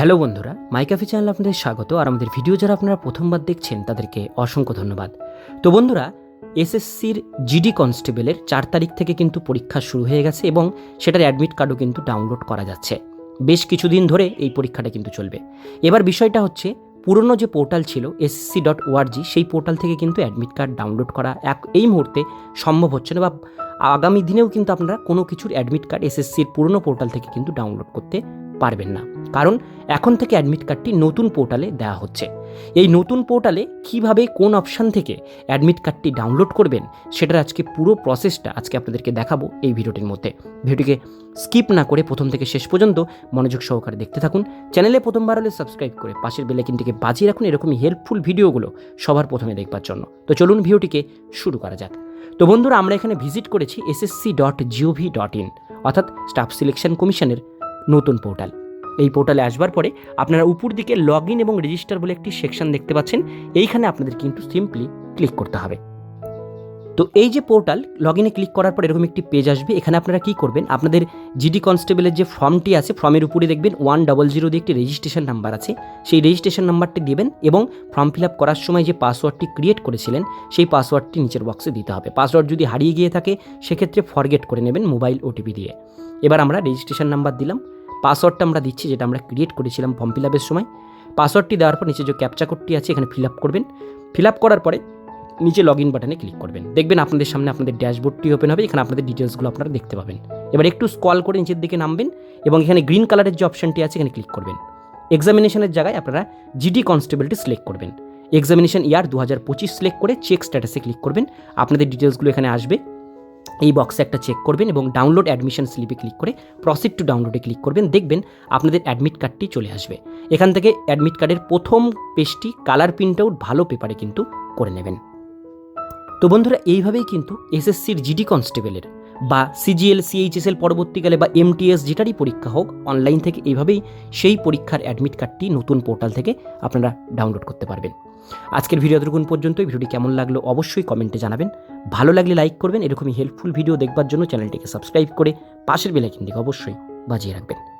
Hello বন্ধুরা মাইকাফি channel আপনাদের স্বাগত আর আমাদের ভিডিও যারা আপনারা প্রথমবার দেখছেন, তাদেরকে অসংখ্য ধন্যবাদ। তো বন্ধুরা, এসএসসির জিডি কনস্টেবলের চার তারিখ থেকে কিন্তু পরীক্ষা শুরু হয়ে গেছে এবং সেটার অ্যাডমিট কার্ডও কিন্তু ডাউনলোড করা যাচ্ছে। বেশ কিছুদিন ধরে এই পরীক্ষাটা কিন্তু চলবে। এবার বিষয়টা হচ্ছে, পুরনো যে পোর্টাল ছিল এসসি ডট ওআরজি সেই পোর্টাল থেকে কিন্তু অ্যাডমিট কার্ড ডাউনলোড করা এক, এই মুহূর্তে সম্ভব হচ্ছে না বা আগামী দিনেও কিন্তু আপনারা কোনো কিছুর অ্যাডমিট কার্ড এসএসসির পুরনো পোর্টাল থেকে কিন্তু ডাউনলোড করতে পারবেন না। কারণ এখন থেকে অ্যাডমিট কার্ডটি নতুন পোর্টালে দেওয়া হচ্ছে। এই নতুন পোর্টালে কীভাবে কোন অপশান থেকে অ্যাডমিট কার্ডটি ডাউনলোড করবেন, সেটার আজকে পুরো প্রসেসটা আজকে আপনাদেরকে দেখাবো এই ভিডিওটির মধ্যে। ভিডিওটিকে স্কিপ না করে প্রথম থেকে শেষ পর্যন্ত মনোযোগ সহকারে দেখতে থাকুন। চ্যানেলে প্রথমবার হলে সাবস্ক্রাইব করে পাশের বেলাইকিনটিকে বাজিয়ে রাখুন এরকমই হেল্পফুল ভিডিওগুলো সবার প্রথমে দেখবার জন্য। তো চলুন ভিডিওটিকে শুরু করা যাক। তো বন্ধুরা, আমরা এখানে ভিজিট করেছি SSC dot GOV dot in অর্থাৎ স্টাফ সিলেকশন কমিশনের নতুন পোর্টাল এই পোর্টালে আসবার পরে আপনারা উপর দিকে লগ ইন এবং রেজিস্টার বলে একটি সেকশন দেখতে পাচ্ছেন। এইখানে আপনাদের কিন্তু সিম্পলি ক্লিক করতে হবে। তো এই যে পোর্টাল লগ ইনে ক্লিক করার পর এরকম একটি পেজ আসবে। এখানে আপনারা কি করবেন? আপনাদের জিডি কনস্টেবলের যে ফর্মটি আছে ফর্মের উপরে দেখবেন ওয়ান ডবল জিরো দিয়ে একটি রেজিস্ট্রেশন নাম্বার আছে। সেই রেজিস্ট্রেশন নাম্বারটি দেবেন এবং ফর্ম ফিল আপ করার সময় যে পাসওয়ার্ডটি ক্রিয়েট করেছিলেন, সেই পাসওয়ার্ডটি নিচের বক্সে দিতে হবে। পাসওয়ার্ড যদি হারিয়ে গিয়ে থাকে, সেক্ষেত্রে ফরগেট করে নেবেন মোবাইল ওটিপি দিয়ে। এবার আমরা রেজিস্ট্রেশন নাম্বার দিলাম। পাসওয়ার্ডটা আমরা দিচ্ছি, যেটা আমরা ক্রিয়েট করেছিলাম ফর্ম ফিল আপের সময়। পাসওয়ার্ডটি দেওয়ার পর নিচে যে ক্যাপচা কোডটি আছে, এখানে ফিল আপ করবেন। ফিল আপ করার পরে নিচে লগ ইন বাটনে ক্লিক করবেন। দেখবেন আপনাদের সামনে আপনাদের ড্যাশবোর্ডটি ওপেন হবে, এখানে আপনাদের ডিটেলসগুলো আপনারা দেখতে পাবেন। এবার একটু স্কল করে নিচের দিকে নামবেন এবং এখানে গ্রিন কালারের যে অপশনটি আছে, এখানে ক্লিক করবেন। এক্সামিনেশনের জায়গায় আপনারা জিডি কনস্টেবলটি সিলেক্ট করবেন। এক্সামিনেশন ইয়ার দু হাজার পঁচিশ সিলেক্ট করে চেক স্ট্যাটাসে ক্লিক করবেন। আপনাদের ডিটেলসগুলো এখানে আসবে। এই বক্সে একটা চেক করবেন এবং ডাউনলোড অ্যাডমিশন স্লিপে ক্লিক করে প্রসিড টু ডাউনলোডে ক্লিক করবেন। দেখবেন আপনাদের অ্যাডমিট কার্ডটি চলে আসবে। এখান থেকে অ্যাডমিট কার্ডের প্রথম পেজটি কালার প্রিন্ট আউট ভালো পেপারে কিন্তু করে নেবেন। তো বন্ধুরা, এইভাবেই কিন্তু এসএসসির জিডি কনস্টেবলের বা সিজিএল সিএইচএসএল পরবর্তীকালে বা এমটিএস যেটারই পরীক্ষা হোক অনলাইন থেকে এইভাবেই সেই পরীক্ষার অ্যাডমিট কার্ডটি নতুন পোর্টাল থেকে আপনারা ডাউনলোড করতে পারবেন। আজকের ভিডিও এতটুকুন পর্যন্ত ভিডিওটি কেমন লাগল অবশ্যই কমেন্টে জানাবেন। ভালো লাগলে লাইক করবেন, এরকমই হেল্পফুল ভিডিও দেখবার জন্য চ্যানেলটিকে সাবস্ক্রাইব করে পাশের বেলাইকিনটিকে অবশ্যই বাজিয়ে রাখবেন।